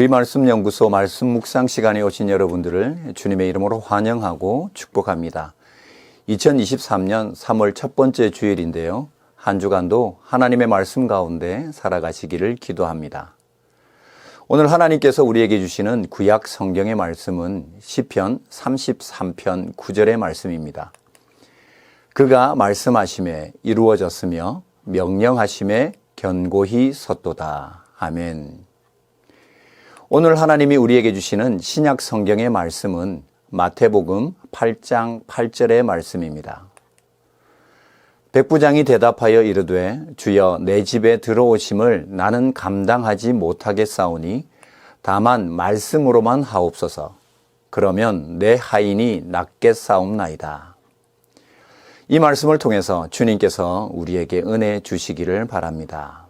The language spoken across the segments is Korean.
우리 말씀 연구소 말씀 묵상 시간에 오신 여러분들을 주님의 이름으로 환영하고 축복합니다. 2023년 3월 첫 번째 주일인데요. 한 주간도 하나님의 말씀 가운데 살아가시기를 기도합니다. 오늘 하나님께서 우리에게 주시는 구약 성경의 말씀은 시편 33편 9절의 말씀입니다. 그가 말씀하심에 이루어졌으며 명령하심에 견고히 섰도다. 아멘. 오늘 하나님이 우리에게 주시는 신약 성경의 말씀은 마태복음 8장 8절의 말씀입니다. 백부장이 대답하여 이르되 주여 내 집에 들어오심을 나는 감당하지 못하겠사오니 다만 말씀으로만 하옵소서. 그러면 내 하인이 낫겠사옵나이다. 이 말씀을 통해서 주님께서 우리에게 은혜 주시기를 바랍니다.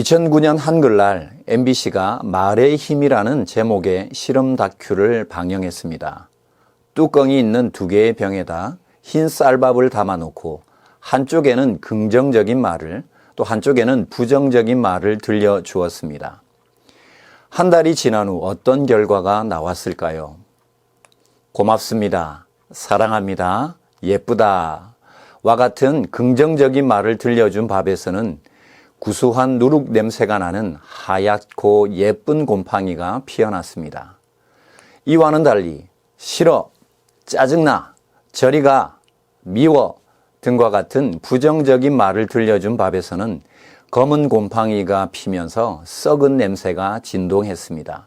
2009년 한글날 MBC가 말의 힘이라는 제목의 실험 다큐를 방영했습니다. 뚜껑이 있는 두 개의 병에다 흰 쌀밥을 담아놓고 한쪽에는 긍정적인 말을 또 한쪽에는 부정적인 말을 들려주었습니다. 한 달이 지난 후 어떤 결과가 나왔을까요? 고맙습니다. 사랑합니다. 예쁘다. 와 같은 긍정적인 말을 들려준 밥에서는 구수한 누룩 냄새가 나는 하얗고 예쁜 곰팡이가 피어났습니다. 이와는 달리 싫어, 짜증나, 저리가, 미워 등과 같은 부정적인 말을 들려준 밥에서는 검은 곰팡이가 피면서 썩은 냄새가 진동했습니다.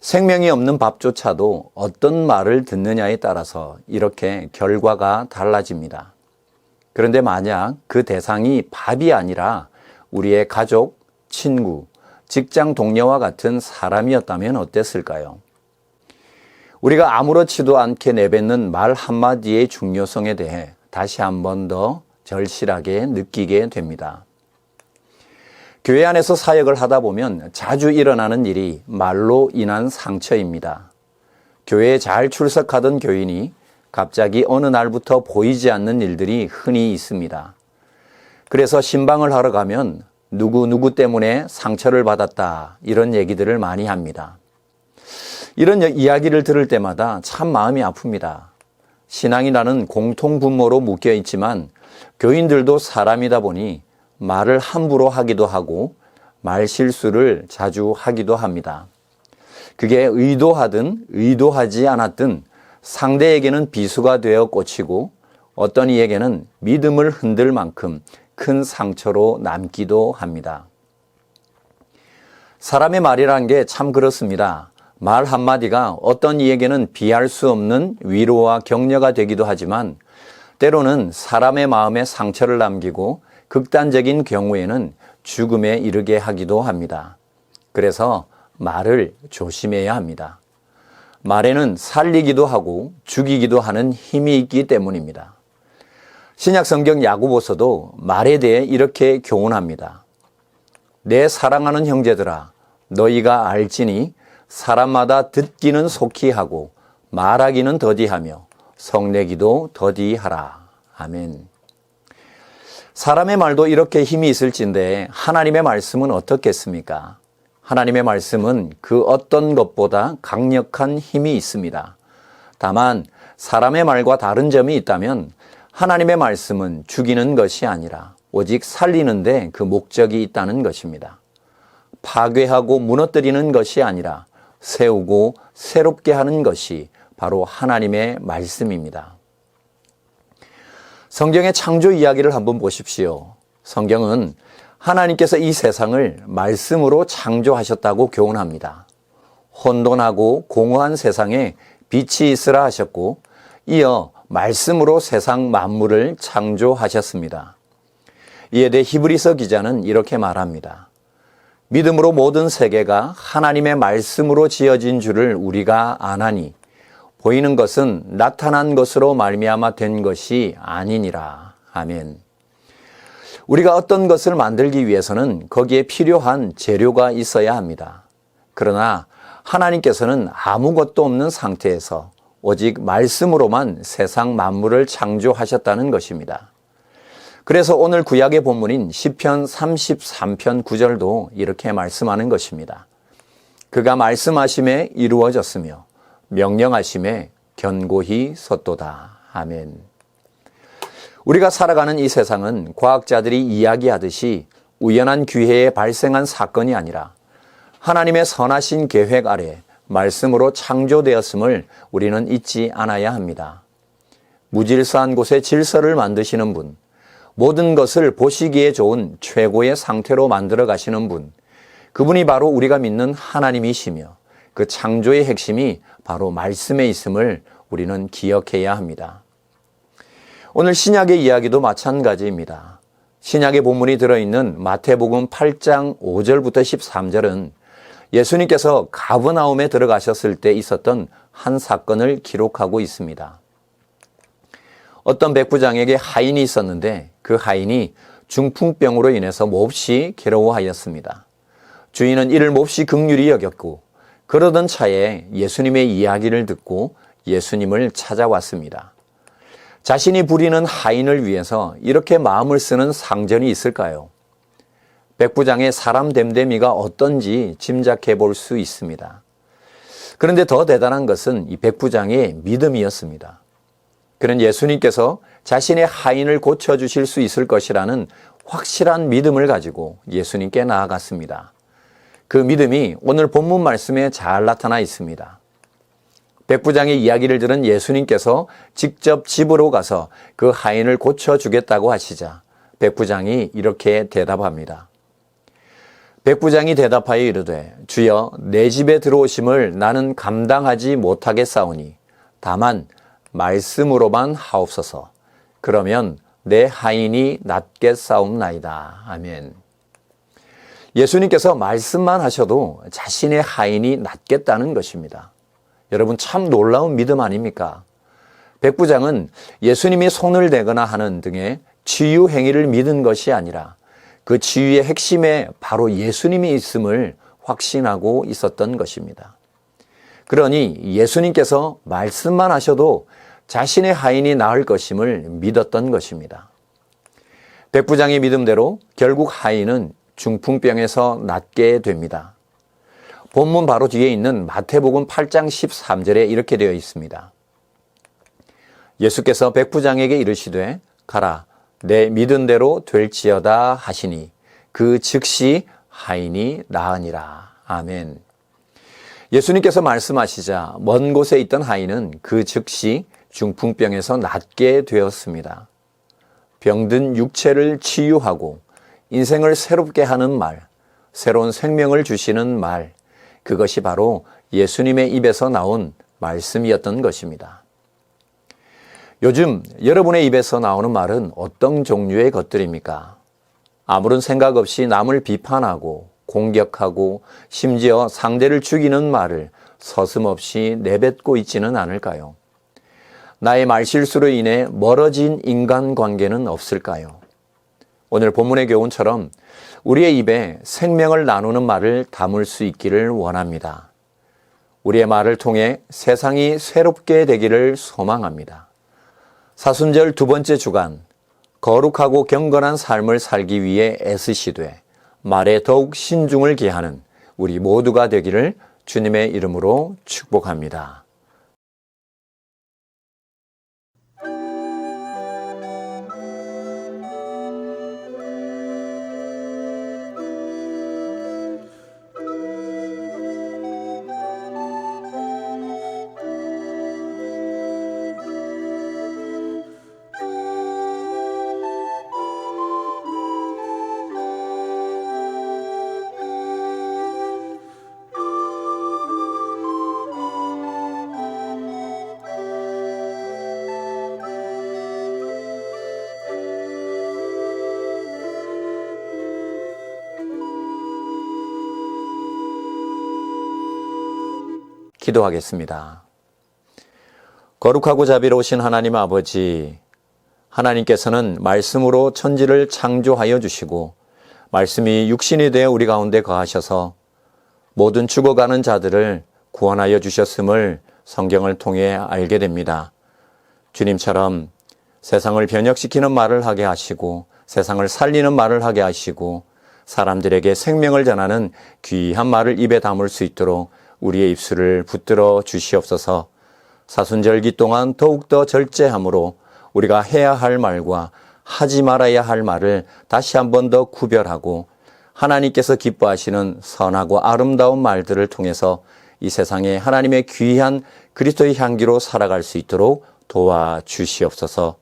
생명이 없는 밥조차도 어떤 말을 듣느냐에 따라서 이렇게 결과가 달라집니다. 그런데 만약 그 대상이 밥이 아니라 우리의 가족, 친구, 직장 동료와 같은 사람이었다면 어땠을까요? 우리가 아무렇지도 않게 내뱉는 말 한마디의 중요성에 대해 다시 한 번 더 절실하게 느끼게 됩니다. 교회 안에서 사역을 하다 보면 자주 일어나는 일이 말로 인한 상처입니다. 교회에 잘 출석하던 교인이 갑자기 어느 날부터 보이지 않는 일들이 흔히 있습니다. 그래서 신방을 하러 가면 누구 누구 때문에 상처를 받았다 이런 얘기들을 많이 합니다. 이런 이야기를 들을 때마다 참 마음이 아픕니다. 신앙이라는 공통 분모로 묶여 있지만 교인들도 사람이다 보니 말을 함부로 하기도 하고 말 실수를 자주 하기도 합니다. 그게 의도하든 의도하지 않았든 상대에게는 비수가 되어 꽂히고 어떤 이에게는 믿음을 흔들 만큼 큰 상처로 남기도 합니다. 사람의 말이란 게참 그렇습니다. 말 한마디가 어떤 이에게는 비할 수 없는 위로와 격려가 되기도 하지만 때로는 사람의 마음에 상처를 남기고 극단적인 경우에는 죽음에 이르게 하기도 합니다. 그래서 말을 조심해야 합니다. 말에는 살리기도 하고 죽이기도 하는 힘이 있기 때문입니다. 신약 성경 야고보서도 말에 대해 이렇게 교훈합니다. 내 사랑하는 형제들아 너희가 알지니 사람마다 듣기는 속히 하고 말하기는 더디하며 성내기도 더디하라. 아멘. 사람의 말도 이렇게 힘이 있을진데 하나님의 말씀은 어떻겠습니까? 하나님의 말씀은 그 어떤 것보다 강력한 힘이 있습니다. 다만 사람의 말과 다른 점이 있다면 하나님의 말씀은 죽이는 것이 아니라 오직 살리는데 그 목적이 있다는 것입니다. 파괴하고 무너뜨리는 것이 아니라 세우고 새롭게 하는 것이 바로 하나님의 말씀입니다. 성경의 창조 이야기를 한번 보십시오. 성경은 하나님께서 이 세상을 말씀으로 창조하셨다고 교훈합니다. 혼돈하고 공허한 세상에 빛이 있으라 하셨고, 이어 말씀으로 세상 만물을 창조하셨습니다. 이에 대해 히브리서 기자는 이렇게 말합니다. 믿음으로 모든 세계가 하나님의 말씀으로 지어진 줄을 우리가 아나니 보이는 것은 나타난 것으로 말미암아 된 것이 아니니라. 아멘. 우리가 어떤 것을 만들기 위해서는 거기에 필요한 재료가 있어야 합니다. 그러나 하나님께서는 아무것도 없는 상태에서 오직 말씀으로만 세상 만물을 창조하셨다는 것입니다. 그래서 오늘 구약의 본문인 시편 33편 9절도 이렇게 말씀하는 것입니다. 그가 말씀하심에 이루어졌으며 명령하심에 견고히 섰도다. 아멘. 우리가 살아가는 이 세상은 과학자들이 이야기하듯이 우연한 기회에 발생한 사건이 아니라 하나님의 선하신 계획 아래 말씀으로 창조되었음을 우리는 잊지 않아야 합니다. 무질서한 곳에 질서를 만드시는 분, 모든 것을 보시기에 좋은 최고의 상태로 만들어 가시는 분, 그분이 바로 우리가 믿는 하나님이시며 그 창조의 핵심이 바로 말씀에 있음을 우리는 기억해야 합니다. 오늘 신약의 이야기도 마찬가지입니다. 신약의 본문이 들어있는 마태복음 8장 5절부터 13절은 예수님께서 가브나움에 들어가셨을 때 있었던 한 사건을 기록하고 있습니다. 어떤 백부장에게 하인이 있었는데 그 하인이 중풍병으로 인해서 몹시 괴로워하였습니다. 주인은 이를 몹시 극률이 여겼고 그러던 차에 예수님의 이야기를 듣고 예수님을 찾아왔습니다. 자신이 부리는 하인을 위해서 이렇게 마음을 쓰는 상전이 있을까요? 백부장의 사람 됨됨이가 어떤지 짐작해 볼 수 있습니다. 그런데 더 대단한 것은 이 백부장의 믿음이었습니다. 그는 예수님께서 자신의 하인을 고쳐주실 수 있을 것이라는 확실한 믿음을 가지고 예수님께 나아갔습니다. 그 믿음이 오늘 본문 말씀에 잘 나타나 있습니다. 백부장의 이야기를 들은 예수님께서 직접 집으로 가서 그 하인을 고쳐주겠다고 하시자 백부장이 이렇게 대답합니다. 백부장이 대답하여 이르되 주여 내 집에 들어오심을 나는 감당하지 못하겠사오니 다만 말씀으로만 하옵소서 그러면 내 하인이 낫겠사옵나이다. 아멘. 예수님께서 말씀만 하셔도 자신의 하인이 낫겠다는 것입니다. 여러분 참 놀라운 믿음 아닙니까? 백부장은 예수님이 손을 대거나 하는 등의 치유 행위를 믿은 것이 아니라 그 치유의 핵심에 바로 예수님이 있음을 확신하고 있었던 것입니다. 그러니 예수님께서 말씀만 하셔도 자신의 하인이 나을 것임을 믿었던 것입니다. 백부장의 믿음대로 결국 하인은 중풍병에서 낫게 됩니다. 본문 바로 뒤에 있는 마태복음 8장 13절에 이렇게 되어 있습니다. 예수께서 백부장에게 이르시되 가라 내 믿은 대로 될지어다 하시니 그 즉시 하인이 나으니라. 아멘. 예수님께서 말씀하시자 먼 곳에 있던 하인은 그 즉시 중풍병에서 낫게 되었습니다. 병든 육체를 치유하고 인생을 새롭게 하는 말, 새로운 생명을 주시는 말, 그것이 바로 예수님의 입에서 나온 말씀이었던 것입니다. 요즘 여러분의 입에서 나오는 말은 어떤 종류의 것들입니까? 아무런 생각 없이 남을 비판하고 공격하고 심지어 상대를 죽이는 말을 서슴없이 내뱉고 있지는 않을까요? 나의 말실수로 인해 멀어진 인간 관계는 없을까요? 오늘 본문의 교훈처럼 우리의 입에 생명을 나누는 말을 담을 수 있기를 원합니다. 우리의 말을 통해 세상이 새롭게 되기를 소망합니다. 사순절 두 번째 주간, 거룩하고 경건한 삶을 살기 위해 애쓰시되 말에 더욱 신중을 기하는 우리 모두가 되기를 주님의 이름으로 축복합니다. 기도하겠습니다. 거룩하고 자비로우신 하나님 아버지, 하나님께서는 말씀으로 천지를 창조하여 주시고, 말씀이 육신이 되어 우리 가운데 거하셔서 모든 죽어가는 자들을 구원하여 주셨음을 성경을 통해 알게 됩니다. 주님처럼 세상을 변혁시키는 말을 하게 하시고 세상을 살리는 말을 하게 하시고 사람들에게 생명을 전하는 귀한 말을 입에 담을 수 있도록 우리의 입술을 붙들어 주시옵소서 사순절기 동안 더욱더 절제함으로 우리가 해야 할 말과 하지 말아야 할 말을 다시 한 번 더 구별하고 하나님께서 기뻐하시는 선하고 아름다운 말들을 통해서 이 세상에 하나님의 귀한 그리스도의 향기로 살아갈 수 있도록 도와 주시옵소서.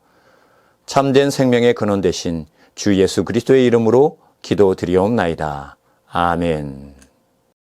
참된 생명의 근원 되신 주 예수 그리스도의 이름으로 기도드리옵나이다. 아멘.